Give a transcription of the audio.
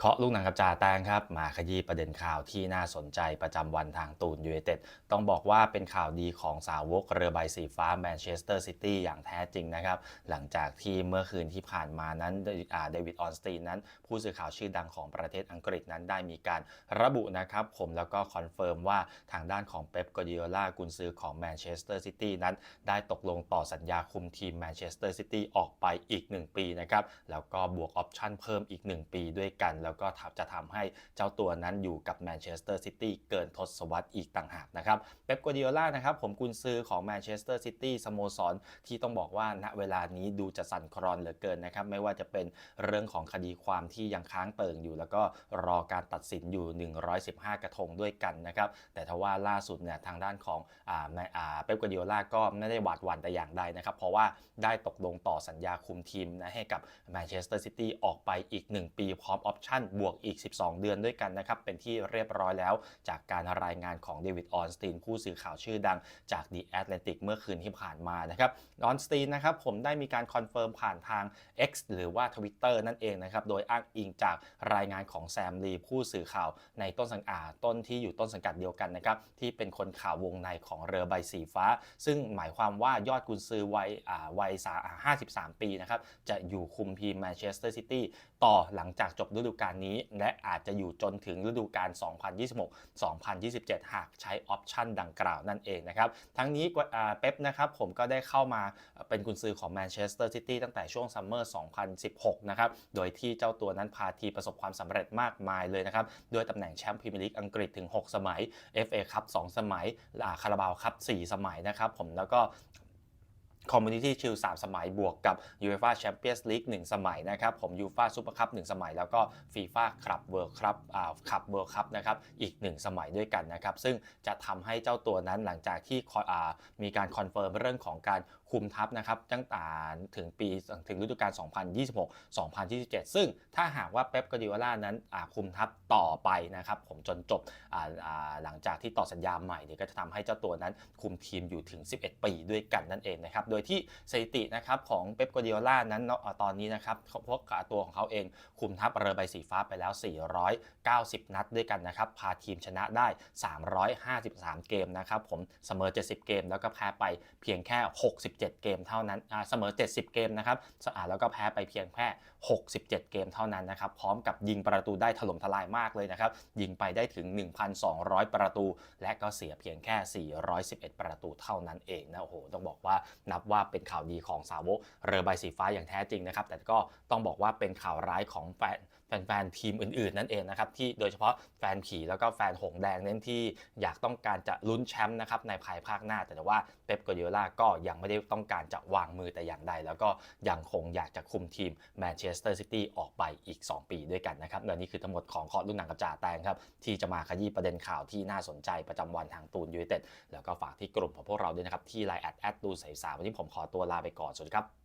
เคาะลูกหนังกับจ่าแตงครับ มาขยี้ประเด็นข่าวที่น่าสนใจประจำวันทางตูนยูไนเต็ดต้องบอกว่าเป็นข่าวดีของสาวกเรือใบสีฟ้าแมนเชสเตอร์ซิตี้อย่างแท้จริงนะครับ หลังจากที่เมื่อคืนที่ผ่านมานั้นเดวิดออนสตีนนั้น ผู้สื่อข่าวชื่อดังของประเทศอังกฤษนั้นได้มีการระบุนะครับผมแล้วก็คอนเฟิร์มว่าทางด้านของเป๊ปก a ดิโอลากุนซือของแมนเชสเตอร์ซิตี้นั้น ได้ตกลงต่อสัญญาคุมทีมแมนเชสเตอร์ซิตี้ออกไปอีก 1 ปีนะครับแล้วก็บวกออปชั่นเพิ่มอีก 1 ปีด้วยกันแล้วก็จะทำให้เจ้าตัวนั้นอยู่กับแมนเชสเตอร์ซิตี้เกินทศวรรษอีกต่างหากนะครับเป๊ปกัวดิโอล่านะครับผมกุนซือของแมนเชสเตอร์ซิตี้สโมสรที่ต้องบอกว่าณเวลานี้ดูจะสั่นคลอนเหลือเกินนะครับไม่ว่าจะเป็นเรื่องของคดีความที่ยังค้างเติ่งอยู่ แล้วก็รอการตัดสินอยู่ 115 กระทงด้วยกันนะครับแต่ทว่าล่าสุดเนี่ยทางด้านของอ่าอ่าเป๊ปกัวดิโอล่าก็ไม่ได้หวาดหวั่นแต่อย่างใดนะครับเพราะว่าได้ตกลงต่อสัญญาคุมทีมนะให้กับแมนเชสเตอร์ซิตี้ออกไปอีก 1 ปีพร้อมออปชั่นบวกอีก 12 เดือนด้วยกันนะครับ เป็นที่เรียบร้อยแล้ว จากการรายงานของเดวิดออนสตีนผู้สื่อข่าวชื่อดังจาก The Atlantic เมื่อคืนที่ผ่านมานะครับออนสตีนนะครับผมได้มีการคอนเฟิร์มผ่านทาง X หรือว่า Twitter นั่นเองนะครับ โดยอ้างอิงจากรายงานของแซมลีผู้สื่อข่าวในต้นสังอาต้นที่อยู่ต้นสังกัดเดียวกันนะครับที่เป็นคนข่าววงในของเรือใบสีฟ้า ซึ่งหมายความว่ายอดกุนซือวัยอ่าวัยสา53ปีนะครับจะอยู่คุมทีมแมนเชสเตอร์ซิตี้ต่อหลังจากจบฤดูกาลนี้ และอาจจะอยู่จนถึงฤดูกาล 2026-2027 หากใช้ออปชันดังกล่าวนั่นเองนะครับ ทั้งนี้เป๊ปนะครับผมก็ได้เข้ามาเป็นกุนซือของแมนเชสเตอร์ซิตี้ตั้งแต่ช่วงซัมเมอร์ 2016 นะครับ โดยที่เจ้าตัวนั้นพาทีประสบความสำเร็จมากมายเลยนะครับ ด้วยตำแหน่งแชมป์พรีเมียร์ลีกอังกฤษถึง 6 สมัย FA คัพ2สมัยคาราบาวคัพ4สมัยนะครับผมแล้วก็ คอมมูนิตี้ชิล3สมัยบวกกับ UEFA Champions League 1 สมัยนะครับผม UEFA Super Cup 1 สมัย แล้วก็ FIFA Club World Cup อ่า Club World Cup นะครับอีก 1 สมัยด้วยกันนะครับซึ่งจะทำให้เจ้าตัวนั้นหลังจากที่อ่ามีการคอนเฟิร์มเรื่องของการคุมทัพนะครับตั้งแต่ถึงปีถึงฤดูกาล 2026-2027 ซึ่งถ้าหากว่าเป๊ปก a ดิโอลานั้นอ่าคุมทัพต่อไปนะครับผมจนจบอ่าอ่าหลังจากที่ต่อสัญญาใหม่เนี่ยก็จะทำให้เจ้าตัวนั้นคุมทีมอยู่ถึง 11 ปีด้วยกันนั่นเองนะครับโดยที่สถิตินะครับของเป๊ปกัวดิโอลานั้นตอนนี้นะครับพวกตัวของเขาเองคุมทัพเรือใบสีฟ้าไปแล้ว 490 นัดด้วยกันนะครับ พาทีมชนะได้ 353 เกมนะครับผมเสมอ 70 เกม แล้วก็แพ้ไปเพียงแค่ 67 เกมเท่านั้นเสมอ 70 เกมนะครับสะอาดแล้วก็แพ้ไปเพียงแค่ 67 เกมเท่านั้นนะครับพร้อมกับยิงประตูได้ถล่มทลายมากเลยนะครับยิงไปได้ถึง 1,200 ประตู และก็เสียเพียงแค่ 411 ประตูเท่านั้นเองนะโอ้โหต้องบอกว่านับว่าเป็นข่าวดีของสาวกเรือใบสีฟ้าอย่างแท้จริงนะครับ แต่ก็ต้องบอกว่าเป็นข่าวร้ายของแฟน แฟนๆทีมอื่นๆ นั่นเองนะครับที่โดยเฉพาะแฟนผีแล้วก็แฟนหงแดงเน้นที่อยากต้องการจะลุ้นแชมป์นะครับในภายภาคหน้า แต่ว่าเป๊ปกัวดิโอลาก็ยังไม่ได้ต้องการจะวางมือแต่อย่างใด แล้วก็ยังคงอยากจะคุมทีมแมนเชสเตอร์ซิตี้ออกไปอีก 2 ปีด้วยกันนะครับและนี่คือทั้งหมดของคอร์ดรุ่นหนังกับจ่าแตงครับที่จะมาขยี้ประเด็นข่าวที่น่าสนใจประจำวันทางตูนยูไนเต็ดแล้วก็ฝากที่กลุ่มของพวกเราด้วยนะครับที่ไลน์แอดแอดตูนใสสาวันนี้ผมขอตัวลาไปก่อนสวัสดีครับ